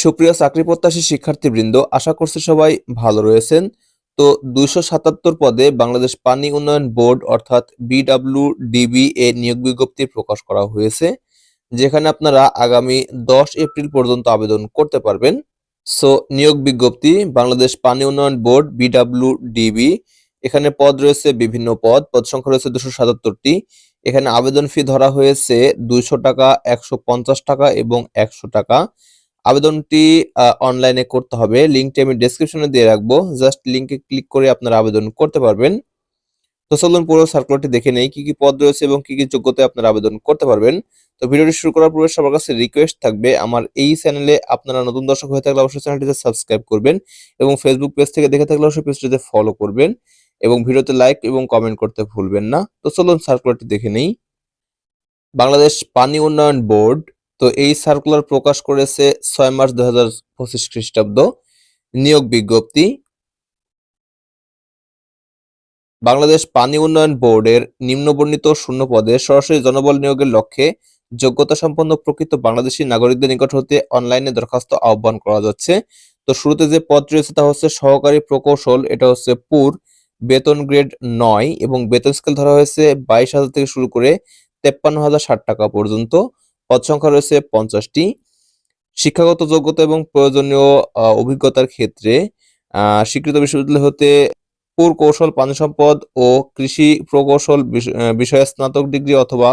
সুপ্রিয় চাকরি প্রত্যাশী শিক্ষার্থীবৃন্দ, আশা করছি সবাই ভালো রয়েছেন। তো দুইশো সাতাত্তর পদে বাংলাদেশ পানি উন্নয়ন বোর্ড অর্থাৎ বিডাব্লিউডিবি এ নিয়োগ বিজ্ঞপ্তি প্রকাশ করা হয়েছে, যেখানে আপনারা আগামী দশ এপ্রিল পর্যন্ত আবেদন করতে পারবেন। সো নিয়োগ বিজ্ঞপ্তি, বাংলাদেশ পানি উন্নয়ন বোর্ড বিডাব্লিউডিবি, এখানে পদ রয়েছে বিভিন্ন পদ পদ সংখ্যা রয়েছে দুশো সাতাত্তরটি। এখানে আবেদন ফি ধরা হয়েছে দুইশো টাকা, একশো পঞ্চাশ টাকা এবং একশো টাকা। আবেদনটি অনলাইনে করতে হবে। লিঙ্কটি আমি ডেসক্রিপশনে দিয়ে রাখব। জাস্ট লিঙ্কে ক্লিক করে আপনারা আবেদন করতে পারবেন। তো চলুন পুরো সার্কুলারটি দেখে নেই, কি কি পদ রয়েছে এবং কি কি যোগ্যতায় আপনারা আবেদন করতে পারবেন। তো ভিডিওটি শুরু করার পূর্বে সবার কাছে রিকোয়েস্ট থাকবে, আমার এই চ্যানেলে আপনারা নতুন দর্শক হয়ে থাকলে অবশ্যই চ্যানেলটিতে সাবস্ক্রাইব করবেন এবং ফেসবুক পেজ থেকে দেখে থাকলে অবশ্যই পেজটিতে ফলো করবেন এবং ভিডিওতে লাইক এবং কমেন্ট করতে ভুলবেন না। তো চলুন সার্কুলারটি দেখে নেই। বাংলাদেশ পানি উন্নয়ন বোর্ড তো এই সার্কুলার প্রকাশ করেছে ছয় মার্চ দু হাজার পঁচিশ খ্রিস্টাব্দ। নিয়োগ বিজ্ঞপ্তি। বাংলাদেশ পানি উন্নয়ন বোর্ডের নিম্নবর্ণিত শূন্য পদে সরাসরি জনবল নিয়োগের লক্ষ্যে যোগ্যতা সম্পন্ন প্রকৃত বাংলাদেশী নাগরিকদের নিকট হতে অনলাইনে দরখাস্ত আহ্বান করা যাচ্ছে। তো শুরুতে যে পদ রয়েছে তা হচ্ছে সহকারী প্রকৌশল, এটা হচ্ছে পুর, বেতন গ্রেড নয় এবং বেতন স্কেল ধরা হয়েছে বাইশ হাজার থেকে শুরু করে তেপ্পান্ন হাজার ষাট টাকা পর্যন্ত। পদ সংখ্যা রয়েছে পঞ্চাশটি। শিক্ষাগত যোগ্যতা এবং প্রয়োজনীয় অভিজ্ঞতার ক্ষেত্রে স্বীকৃত বিশ্ববিদ্যালয় হতে কৌশল পানি সম্পদ ও কৃষি প্রকৌশল বিষয়ে স্নাতক ডিগ্রি অথবা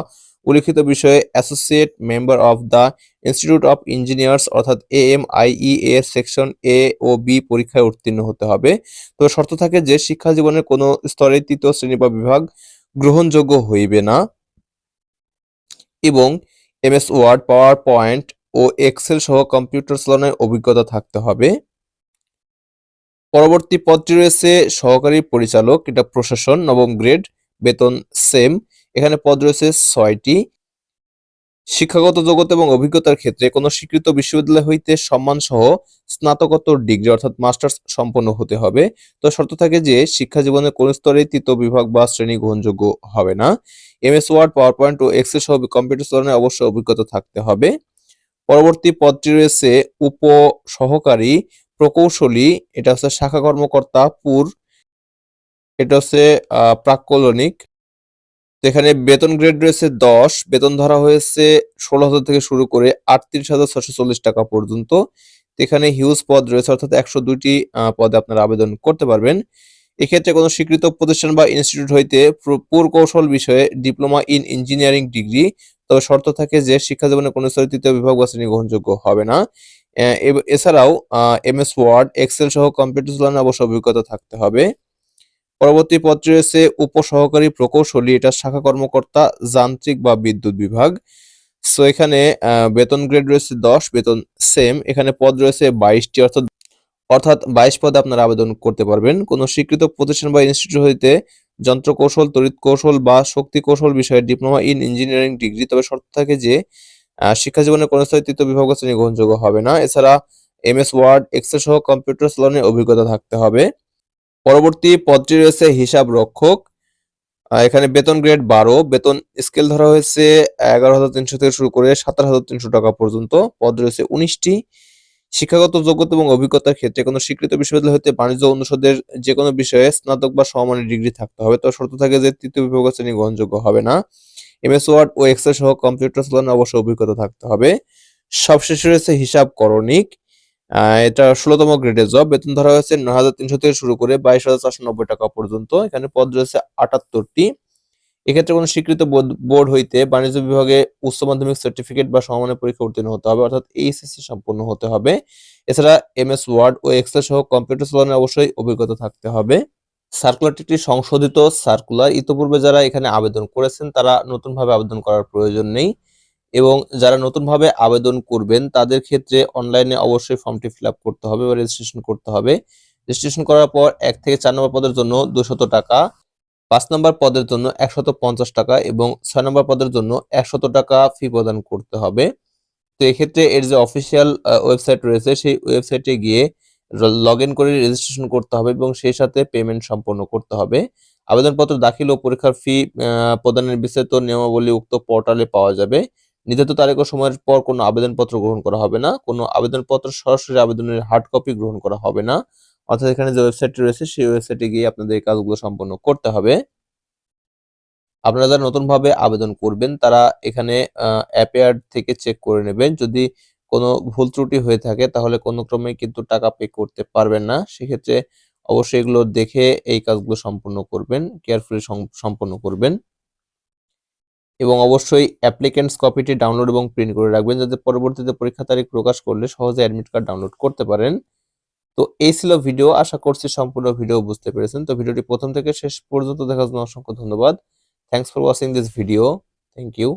উল্লিখিত বিষয়ে associate member of the institute of engineers অর্থাৎ এ এম আইই এর সেকশন এ ও বি পরীক্ষায় উত্তীর্ণ হতে হবে। তবে শর্ত থাকে যে শিক্ষা জীবনের কোনো স্তরে তৃতীয় শ্রেণি বা বিভাগ গ্রহণযোগ্য হইবে না। এবং এমএস ওয়ার্ড পাওয়ার পয়েন্ট ও এক্সেল সহ কম্পিউটার চালানোর অভিজ্ঞতা থাকতে হবে। পরবর্তী পদটি রয়েছে সহকারী পরিচালক, এটা প্রশাসন, নবম গ্রেড, বেতন সেম এখানে পদ রয়েছে ছয়টি। শিক্ষাগত যোগ্যতা এবং অভিজ্ঞতার ক্ষেত্রে কোনো স্বীকৃত বিশ্ববিদ্যালয় হইতে সম্মান সহ স্নাতকোত্তর ডিগ্রি অর্থাৎ মাস্টার্স সম্পন্ন হতে হবে। তো শর্ত থাকে যে শিক্ষা জীবনের কোন স্তরে তৃতীয় বিভাগ বা শ্রেণি গ্রহণযোগ্য হবে না। এমএস ওয়ার্ড পাওয়ার পয়েন্ট ও এক্সেল সহ কম্পিউটার চালানোর অবশ্যই অভিজ্ঞতা থাকতে হবে। পরবর্তী পদটি রয়েছে উপ সহকারী প্রকৌশলী, এটা হচ্ছে শাখা কর্মকর্তা, পুর, এটা হচ্ছে প্রাক্কলনিক। এখানে বেতন গ্রেড রয়েছে দশ, বেতন ধরা হয়েছে ষোলো হাজার থেকে শুরু করে আটত্রিশ হাজার ছশো চল্লিশ টাকা পর্যন্ত। এখানে হিউজ পদ রয়েছে, অর্থাৎ একশো দুইটি পদে আপনারা আবেদন করতে পারবেন। এক্ষেত্রে কোনো স্বীকৃত প্রতিষ্ঠান বা ইনস্টিটিউট হইতে প্র- পুরকৌশল বিষয়ে ডিপ্লোমা ইন ইঞ্জিনিয়ারিং ডিগ্রি তবে শর্ত থাকে যে শিক্ষা জীবনে কোনো স্তরে তৃতীয় বিভাগ বা শ্রেণি গ্রহণযোগ্য হবে না। এছাড়াও এম এস ওয়ার্ড এক্সেল সহ কম্পিউটার চালানোর অবশ্য অভিজ্ঞতা থাকতে হবে। পরবর্তী পদটি রয়েছে উপসহকারী প্রকৌশলী, এটা শাখা কর্মকর্তা, যান্ত্রিক বা বিদ্যুৎ বিভাগ। সো এখানে বেতন গ্রেড রয়েছে দশ, বেতন সেম এখানে পদ রয়েছে বাইশটি, অর্থাৎ অর্থাৎ বাইশ পদে আপনারা আবেদন করতে পারবেন। কোনো স্বীকৃত প্রতিষ্ঠান বা ইনস্টিটিউট হইতে যন্ত্র কৌশল তড়িৎ কৌশল বা শক্তি কৌশল বিষয়ে ডিপ্লোমা ইন ইঞ্জিনিয়ারিং ডিগ্রি তবে শর্ত থাকে যে শিক্ষা জীবনে কোনো স্তরে তৃতীয় বিভাগ শ্রেণি গ্রহণযোগ্য হবে না। এছাড়া এম এস ওয়ার্ড এক্সেল সহ কম্পিউটার চালানোর অভিজ্ঞতা থাকতে হবে। পরবর্তী পদটি রয়েছে হিসাব রক্ষক। এখানে বেতন গ্রেড বারো, বেতন স্কেল ধরা হয়েছে এগারো হাজার তিনশো থেকে শুরু করে সাতাশ হাজার তিনশো টাকা পর্যন্ত। পদ রয়েছে উনিশটি। শিক্ষাগত যোগ্যতা এবং অভিজ্ঞতার ক্ষেত্রে কোনো স্বীকৃত বিশ্ববিদ্যালয় হতে বাণিজ্য অনুষদের যে কোনো বিষয়ে স্নাতক বা সমমানের ডিগ্রি থাকতে হবে। তো শর্ত থাকে যে তৃতীয় বিভাগ শ্রেণি গ্রহণযোগ্য হবে না। এমএস, ওয়ার্ড ও এক্সেল সহ কম্পিউটার চালানোর অবশ্যই অভিজ্ঞতা থাকতে হবে। সবশেষে রয়েছে হিসাব করণিক। এটা ষোলোতম গ্রেডের জব বেতন ধরা হয়েছে নয় হাজার তিনশো থেকে শুরু করে বাইশ হাজার চারশো নব্বই টাকা পর্যন্ত। এখানে পদ রয়েছে আটাত্তরটি। এক্ষেত্রে কোনো স্বীকৃত বোর্ড- হইতে বাণিজ্য বিভাগে উচ্চ মাধ্যমিক সার্টিফিকেট বা সমমানের পরীক্ষা উত্তীর্ণ হতে হবে, অর্থাৎ এইচএসসি সম্পন্ন হতে হবে। এছাড়া এমএস ওয়ার্ড ও এক্সেল সহ কম্পিউটার চালানোর অবশ্যই অভিজ্ঞতা থাকতে হবে। সার্কুলারটি একটি সংশোধিত সার্কুলার ইতোপূর্বে যারা এখানে আবেদন করেছেন, তারা নতুনভাবে আবেদন করার প্রয়োজন নেই। এবং যারা নতুনভাবে আবেদন করবেন, তাদের ক্ষেত্রে অনলাইনে অবশ্যই ফর্মটি ফিল করতে হবে বা রেজিস্ট্রেশন করতে হবে। রেজিস্ট্রেশন করার পর এক থেকে চার নম্বর পদের জন্য দুশত টাকা, পাঁচ নম্বর পদের জন্য একশত পঞ্চাশ টাকা এবং ছয় নম্বর পদের জন্য একশত টাকা ফি প্রদান করতে হবে। তো এক্ষেত্রে এর যে অফিসিয়াল ওয়েবসাইট রয়েছে, সেই ওয়েবসাইটে গিয়ে লগ ইন করে রেজিস্ট্রেশন করতে হবে এবং সেই সাথে পেমেন্ট সম্পন্ন করতে হবে। আবেদনপত্র দাখিল ও পরীক্ষার ফি প্রদানের বিস্তারিত নিয়মাবলী উক্ত পোর্টালে পাওয়া যাবে। নির্ধারিত তারিখ ও সময়ের পর কোনো আবেদনপত্র গ্রহণ করা হবে না। কোনো আবেদনপত্র সরাসরি আবেদনের হার্ড কপি গ্রহণ করা হবে না। অর্থাৎ এখানে যে ওয়েবসাইটটি রয়েছে, সেই ওয়েবসাইটে গিয়ে আপনাদের এই কাজগুলো সম্পন্ন করতে হবে। আপনারা যারা নতুনভাবে আবেদন করবেন, তারা এখানে অ্যাপেয়ার থেকে চেক করে নেবেন। যদি কোনো ভুল ত্রুটি হয়ে থাকে, তাহলে কোনো ক্রমে কিন্তু টাকা পে করতে পারবেন না। সেক্ষেত্রে অবশ্যই এগুলো দেখে এই কাজগুলো সম্পূর্ণ করবেন কেয়ারফুলি সম্পন্ন করবেন। এবং অবশ্যই অ্যাপ্লিকেন্টস কপিটি ডাউনলোড এবং প্রিন্ট করে রাখবেন যাতে পরবর্তীতে পরীক্ষা তারিখ প্রকাশ করলে সহজে অ্যাডমিট কার্ড ডাউনলোড করতে পারেন। তো এই ছিল ভিডিও আশা করছি সম্পূর্ণ ভিডিও বুঝতে পেরেছেন। তো ভিডিওটি প্রথম থেকে শেষ পর্যন্ত দেখার জন্য অসংখ্য ধন্যবাদ। Thanks for watching this video thank you